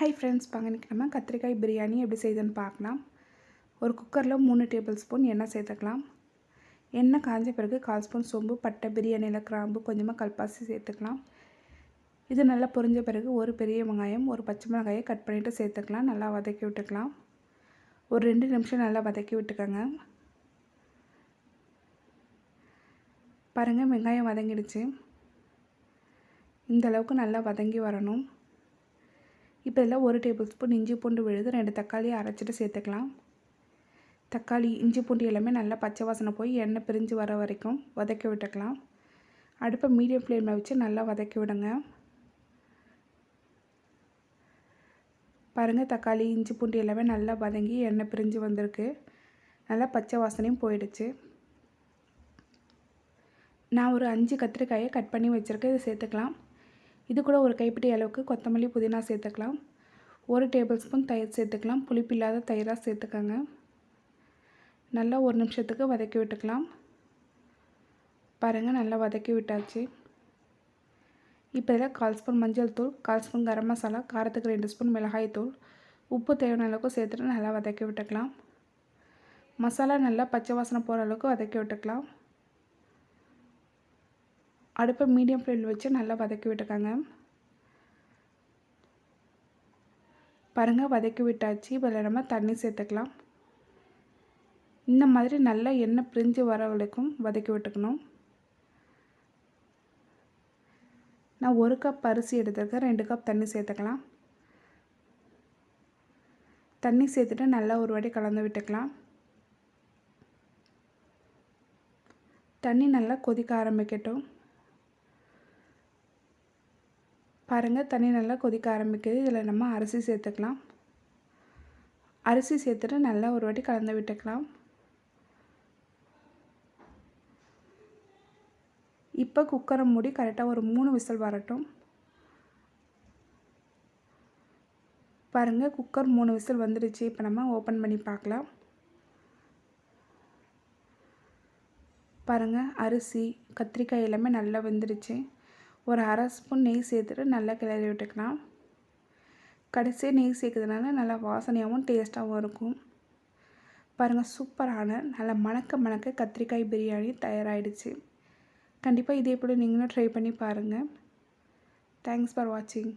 Hi friends பாங்க இன்றைக்கி நம்ம கத்திரிக்காய் பிரியாணி எப்படி செய்யுதுன்னு பார்க்கலாம். ஒரு குக்கரில் மூணு டேபிள் ஸ்பூன் எண்ணெய் சேர்த்துக்கலாம். எண்ணெய் காஞ்ச பிறகு கால் ஸ்பூன் சோம்பு பட்டை பிரியாணியில் கிராம்பு கொஞ்சமாக கல்பாசி சேர்த்துக்கலாம். இது நல்லா பொரிஞ்ச பிறகு ஒரு பெரிய வெங்காயம் ஒரு பச்சை மிளகாயை கட் பண்ணிவிட்டு சேர்த்துக்கலாம். நல்லா வதக்கி விட்டுக்கலாம். ஒரு ரெண்டு நிமிஷம் நல்லா வதக்கி விட்டுக்கோங்க. பாருங்கள் வெங்காயம் வதங்கிடுச்சு. இந்த அளவுக்கு நல்லா வதங்கி வரணும். இப்போ இதில் ஒரு டேபிள் ஸ்பூன் இஞ்சி பூண்டு விழுது ரெண்டு தக்காளியை அரைச்சிட்டு சேர்த்துக்கலாம். தக்காளி இஞ்சி பூண்டு எல்லாமே நல்லா பச்சை வாசனை போய் எண்ணெய் பிரிஞ்சு வர வரைக்கும் வதக்கி விட்டுக்கலாம். அடுப்பை மீடியம் ஃப்ளேமில் வச்சு நல்லா வதக்கி விடுங்க. பாருங்கள் தக்காளி இஞ்சி பூண்டு எல்லாமே நல்லா வதங்கி எண்ணெய் பிரிஞ்சு வந்திருக்கு. நல்லா பச்சை வாசனையும் போயிடுச்சு. நான் ஒரு அஞ்சு கத்திரிக்காயை கட் பண்ணி வச்சுருக்கேன் இதை சேர்த்துக்கலாம். இது கூட ஒரு கைப்பிடி அளவுக்கு கொத்தமல்லி புதினா சேர்த்துக்கலாம். ஒரு டேபிள் ஸ்பூன் தயிர் சேர்த்துக்கலாம். புளிப்பு இல்லாத தயிராக சேர்த்துக்கோங்க. நல்லா ஒரு நிமிஷத்துக்கு வதக்கி விட்டுக்கலாம். பாருங்கள் நல்லா வதக்கி விட்டாச்சு. இப்போ இதில் கால் ஸ்பூன் மஞ்சள் தூள் கால் ஸ்பூன் கரம் மசாலா காரத்துக்கு ரெண்டு ஸ்பூன் மிளகாய் தூள் உப்பு தேவையான அளவுக்கு சேர்த்துட்டு நல்லா வதக்கி விட்டுக்கலாம். மசாலா நல்லா பச்சை வாசனை போகிற அளவுக்கு வதக்கி விட்டுக்கலாம். அடுப்பை மீடியம் ஃப்ளேமில் வச்சு நல்லா வதக்கி விட்டுக்காங்க. பாருங்கள் வதக்கி விட்டாச்சு. இதில் நம்ம தண்ணி சேர்த்துக்கலாம். இந்த மாதிரி நல்லா எண்ணெய் பிரிஞ்சு வர வரைக்கும் வதக்கி விட்டுக்கணும். நான் ஒரு கப் அரிசி எடுத்துருக்கேன். ரெண்டு கப் தண்ணி சேர்த்துக்கலாம். தண்ணி சேர்த்துட்டு நல்லா ஒரு வாட்டி கலந்து விட்டுக்கலாம். தண்ணி நல்லா கொதிக்க ஆரம்பிக்கட்டும். பாருங்கள் தண்ணி நல்லா கொதிக்க ஆரம்பிக்குது. இதில் நம்ம அரிசி சேர்த்துக்கலாம். அரிசி சேர்த்துட்டு நல்லா ஒரு வாட்டி கலந்து விட்டுக்கலாம். இப்போ குக்கரை மூடி கரெக்டாக ஒரு மூணு விசில் வரட்டும். பாருங்கள் குக்கர் மூணு விசில் வந்துடுச்சு. இப்போ நம்ம ஓப்பன் பண்ணி பார்க்கலாம். பாருங்கள் அரிசி கத்திரிக்காய் எல்லாமே நல்லா வெந்துடுச்சு. ஒரு அரை ஸ்பூன் நெய் சேர்த்துட்டு நல்லா கிளறி விட்டுக்கலாம். கடைசியாக நெய் சேர்க்கறதுனால நல்லா வாசனையாகவும் டேஸ்ட்டாகவும் இருக்கும். பாருங்கள் சூப்பரான நல்லா மணக்க மணக்க கத்திரிக்காய் பிரியாணி தயாராகிடுச்சு கண்டிப்பாக இதே போல் நீங்களும் ட்ரை பண்ணி பாருங்கள் தேங்க்ஸ் ஃபார் வாட்சிங்